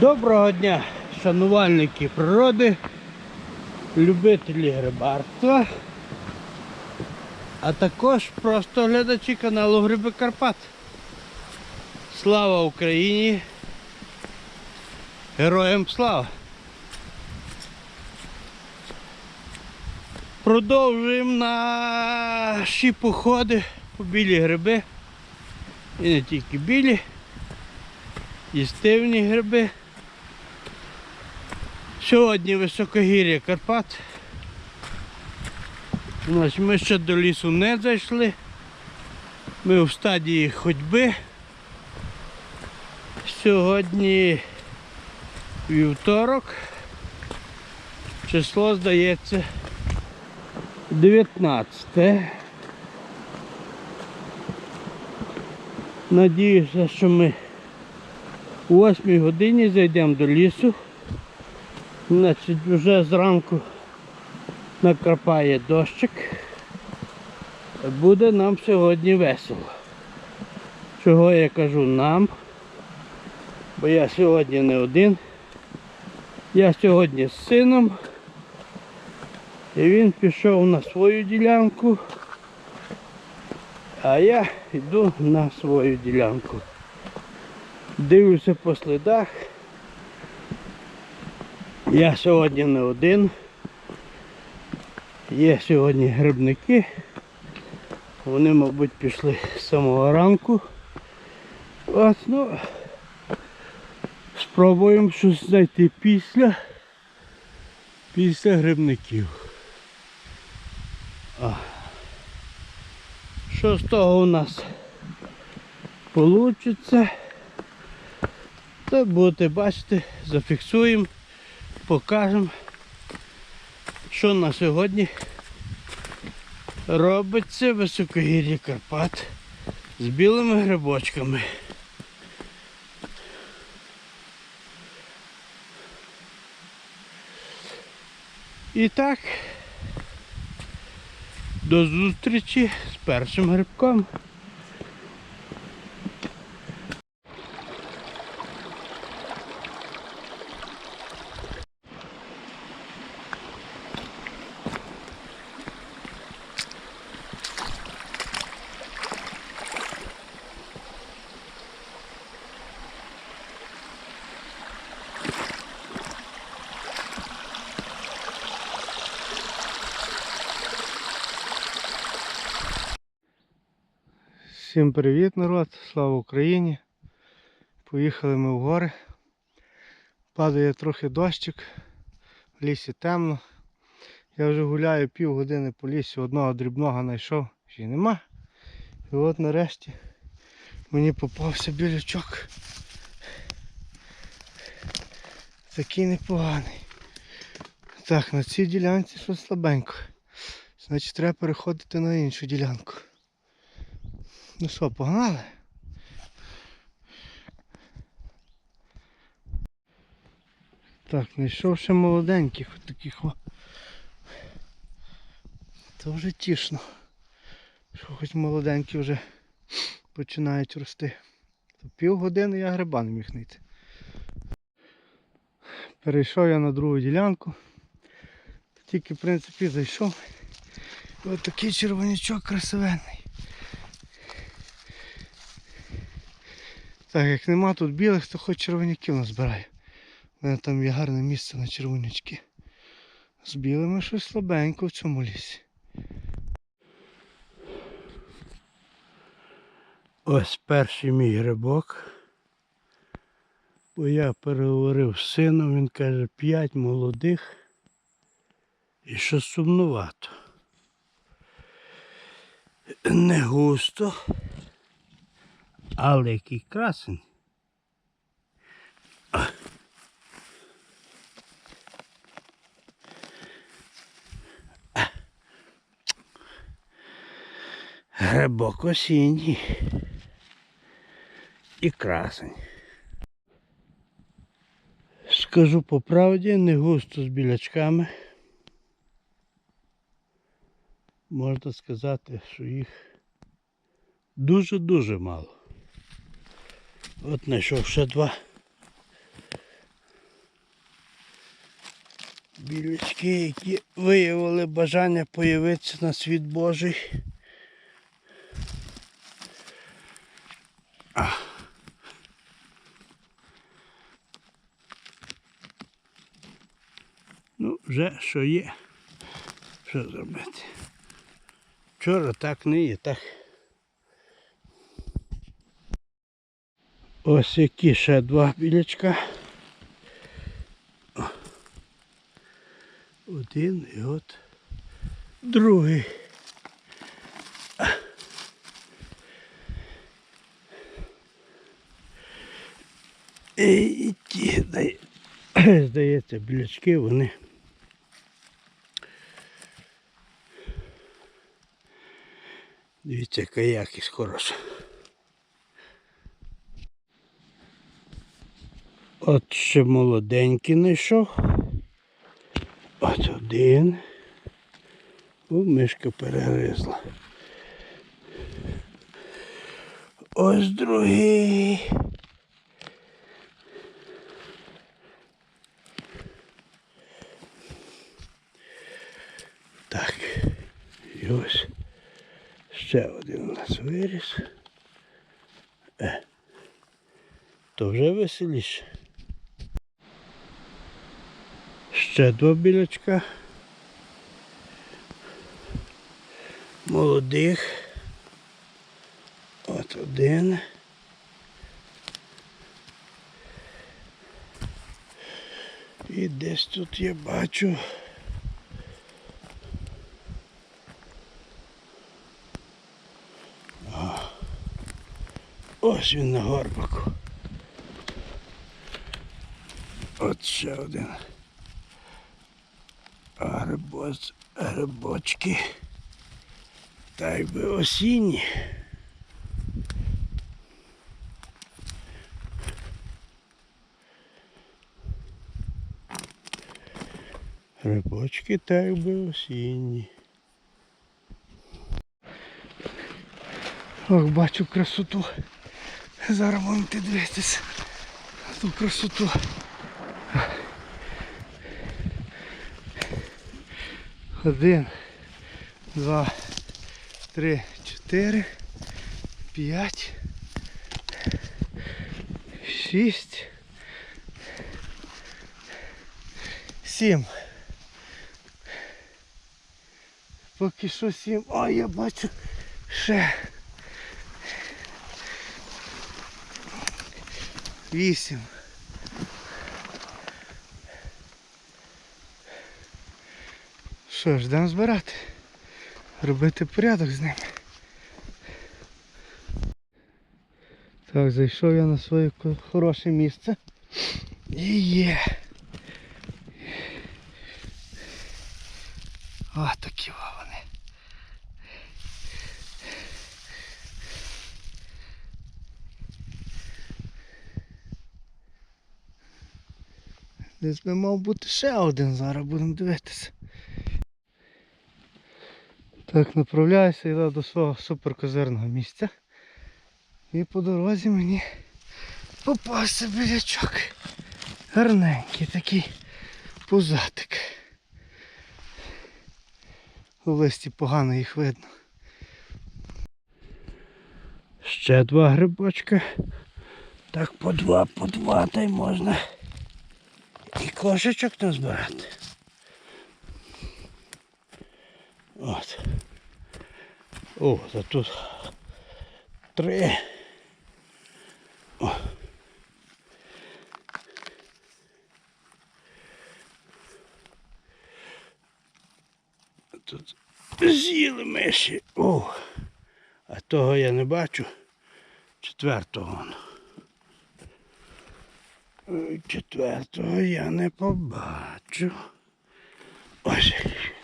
Доброго дня, шанувальники природи, любителі грибарства, а також просто глядачі каналу Гриби Карпат. Слава Україні! Героям слава! Продовжуємо наші походи по білі гриби. І не тільки білі, і стивні гриби. Сьогодні високогір'я Карпат. Ми ще до лісу не зайшли. Ми в стадії ходьби. Сьогодні вівторок. Число здається 19. Надіюся, що ми о 8 годині зайдемо до лісу. Значить, вже зранку накрапає дощик. Буде нам сьогодні весело. Чого я кажу нам? Бо я сьогодні не один. Я сьогодні з сином. І він пішов на свою ділянку. А я йду на свою ділянку. Дивлюся по слідах. Я сьогодні не один. Є сьогодні грибники. Вони, мабуть, пішли з самого ранку. От, ну, спробуємо щось знайти після, після грибників. А. Що з того у нас вийде? То будете бачити, зафіксуємо, покажемо, що на сьогодні робиться в високогір'ї Карпат з білими грибочками. І так, до зустрічі з першим грибком. Всім привіт, народ! Слава Україні! Поїхали ми в гори. Падає трохи дощик, в лісі темно. Я вже гуляю пів години по лісі, одного дрібного знайшов, ще нема. І от нарешті мені попався білячок. Такий непоганий. Так, на цій ділянці щось слабенько. Значить треба переходити на іншу ділянку. Ну що, погнали? Так, знайшов ще молоденьких таких о. Це вже тішно. Що хоч молоденькі вже починають рости. То півгодини я гриба не міг знайти. Перейшов я на другу ділянку. Тільки в принципі зайшов. От такий червонячок красивенний. Так, як нема тут білих, то хоч червоняків назбираю. У мене там є гарне місце на червонячки. З білими щось слабенько в цьому лісі. Ось перший мій грибок. Бо я переговорив з сином, він каже, п'ять молодих і що сумнувато. Не густо. Але який красень. Грибок осінній. І красень. Скажу по правді, не густо з білячками. Можна сказати, що їх дуже-дуже мало. От знайшов ще два Білячки, які виявили бажання появитися на світ Божий. А. Ну, вже що є. Що зробити? Вчора так не є, так. Ось які ще два білячка. Один і от другий. І ті, здається, білячки вони. Дивіться, яка якість хороша. От ще молоденький знайшов. От один. О, мишка перегризла. Ось другий. Так. І ось ще один у нас виріс. Е. То вже веселіше. Ще два білячка. Молодих. От один. І десь тут я бачу. А. Ось він на горбику. От ще один. Грибоц, грибочки. Та й би осінні. Грибочки так би осінні. Ох, бачу красоту. Зараз будемо дивитися ту красоту. Один, два, три, чотири, п'ять, шість, сім. Поки що сім. Ой, я бачу ще. Вісім. Що ж, йдемо збирати. Робити порядок з ними. Так, зайшов я на своє хороше місце. І є. О, такі во вони. Десь би мав бути ще один, зараз будемо дивитися. Так, направляюся я до свого суперкозирного місця. І по дорозі мені попався білячок. Гарненький такий пузатик. У листі погано їх видно. Ще два грибочка. Так по два, по два, та й можна. І кошечок назбирати. От. О, та тут три. О. Тут з'їли миші. О. А того я не бачу. Четвертого. Четвертого я не побачу. Ось. який.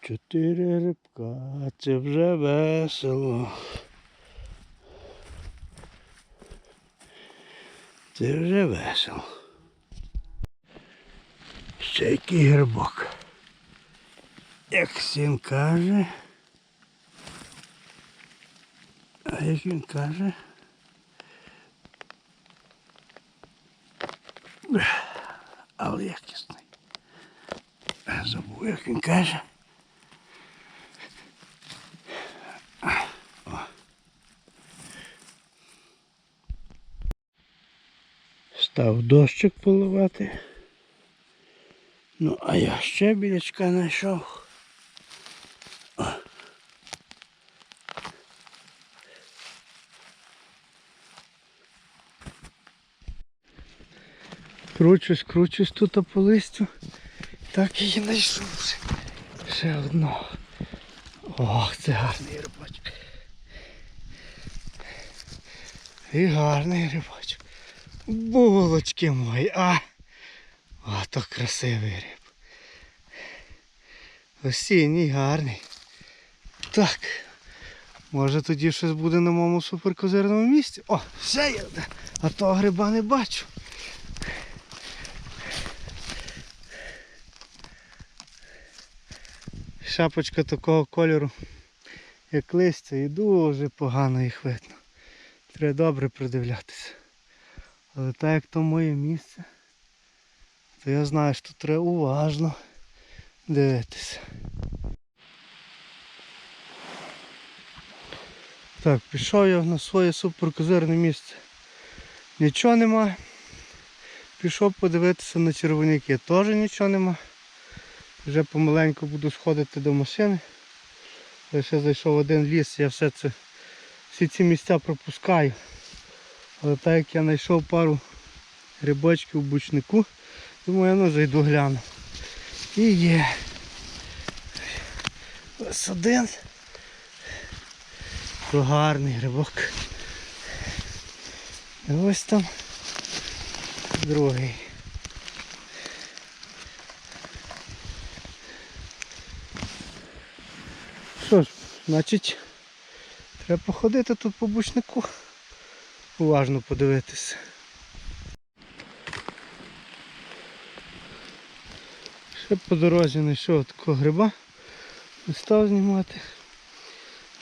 Чотири рибка, це вже весело. Це вже весело. Ще який грибок. Як син каже. А як він каже? Але якісний. Забув, як він каже. О. Став дощик поливати. Ну, а я ще білячка знайшов. Кручусь, кручусь тут по листю. Так і знайшов. Ще одного. Ох, це гарний рибачок. І гарний рибачок. Булочки мої, а! О, то красивий риб. Осінній гарний. Так. Може тоді щось буде на моєму суперкозирному місці. О, ще є. А того гриба не бачу. Шапочка такого кольору, як листя, і дуже погано їх видно. Треба добре придивлятися. Але так як то моє місце, то я знаю, що треба уважно дивитися. Так, пішов я на своє суперкозирне місце. Нічого нема. Пішов подивитися на червоняки, теж нічого нема. Вже помаленьку буду сходити до машини. Лише зайшов один ліс, я все це, всі ці місця пропускаю. Але так як я знайшов пару грибочків у бучнику, думаю, я ну зайду гляну. І є. Ось один. То гарний грибок. І ось там другий. Що ж, значить, треба походити тут по бучнику. Уважно подивитися. Ще по дорозі знайшов такого гриба. Не став знімати.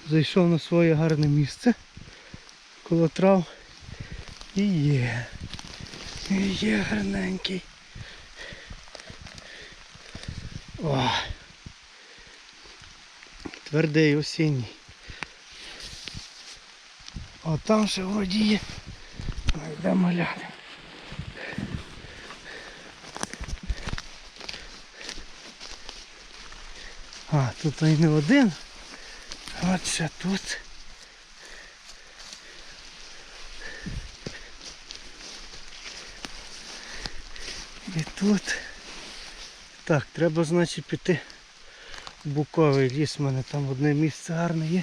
Зайшов на своє гарне місце. Коло трав. І є. І є гарненький. О. Твердий осінній. О, там ще вроді є. Ну, Йдемо глянемо. А, тут і не один. От ще тут. І тут. Так, треба, значить, піти буковий ліс. У мене там одне місце гарне є.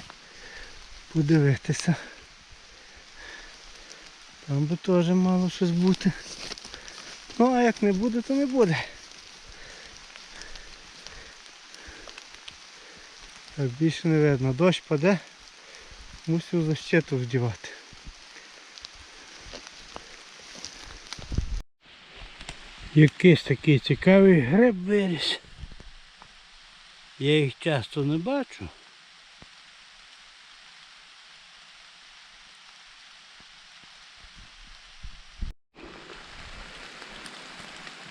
Подивитися. Там би теж мало щось бути. Ну а як не буде, то не буде. Так, більше не видно. Дощ паде, мусив защиту вдівати. Якийсь такий цікавий гриб виріс. Я їх часто не бачу.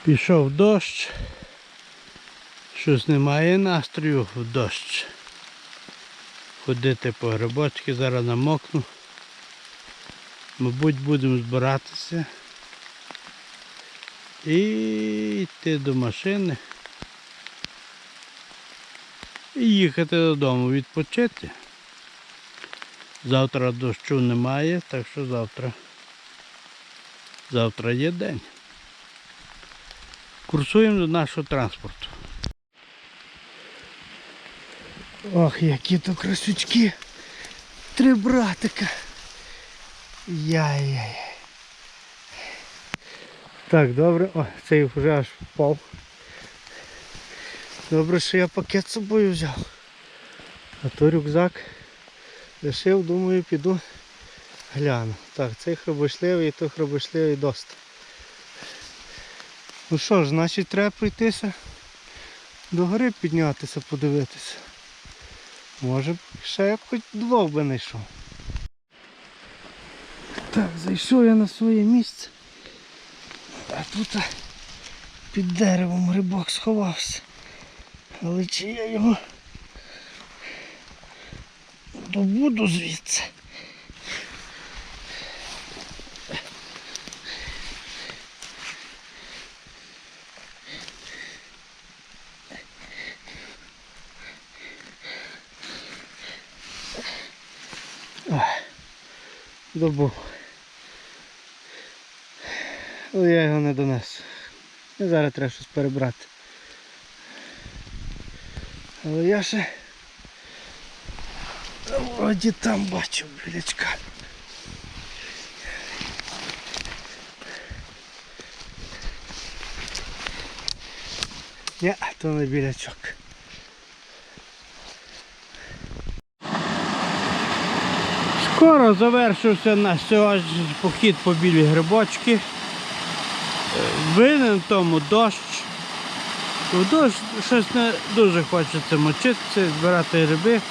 Пішов дощ. Щось немає настрою в дощ. Ходити по грибочки, зараз намокну. Мабуть, будемо збиратися і йти до машини. І їхати додому відпочити. Завтра дощу немає, так що завтра. Завтра є день. Курсуємо до нашого транспорту. Ох, які то красючки. Три братика. Яй-яй. Так, добре. О, цей вже аж впав. Добре, що я пакет з собою взяв. А то рюкзак лишив, думаю, піду гляну. Так, цей хробошливий і той хробошливий доста. Ну що ж, значить треба пройтися до гори піднятися, подивитися. Може б ще я б хоч двох би знайшов. Так, зайшов я на своє місце. А тут під деревом грибок сховався. Але чи я його добуду звідси? Добув. Але я його не донес. І зараз треба щось перебрати. Але я ще вроді там бачу білячка. Ні, то не білячок. Скоро завершився наш сьогоднішній похід по білі грибочки. Винен тому дощ. В щось не дуже хочеться мочитися, збирати гриби.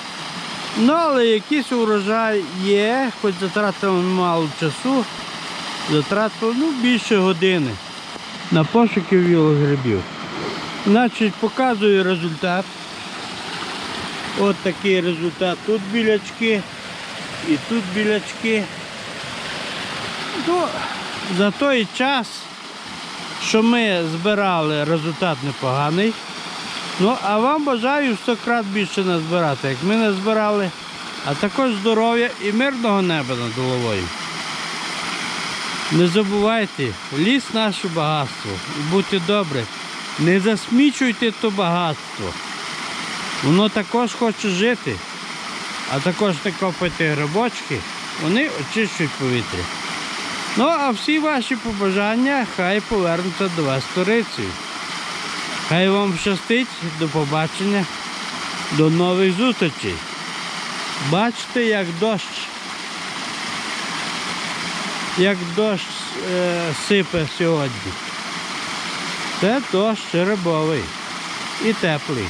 Ну, але якийсь урожай є, хоч затратили мало часу, затратили ну, більше години на пошуки вілих грибів. Значить, показую результат. От такий результат. Тут білячки. І тут білячки. Ну, за той час, що ми збирали, результат непоганий. Ну, а вам бажаю в 100 крат більше назбирати, як ми назбирали, а також здоров'я і мирного неба над головою. Не забувайте, ліс наше багатство. Будьте добрі, не засмічуйте то багатство. Воно також хоче жити а також не копайте грибочки, вони очищують повітря. Ну, а всі ваші побажання хай повернуться до вас сторицею. Хай вам щастить, до побачення, до нових зустрічей. Бачите, як дощ, як дощ е, сипе сьогодні. Це дощ рибовий і теплий.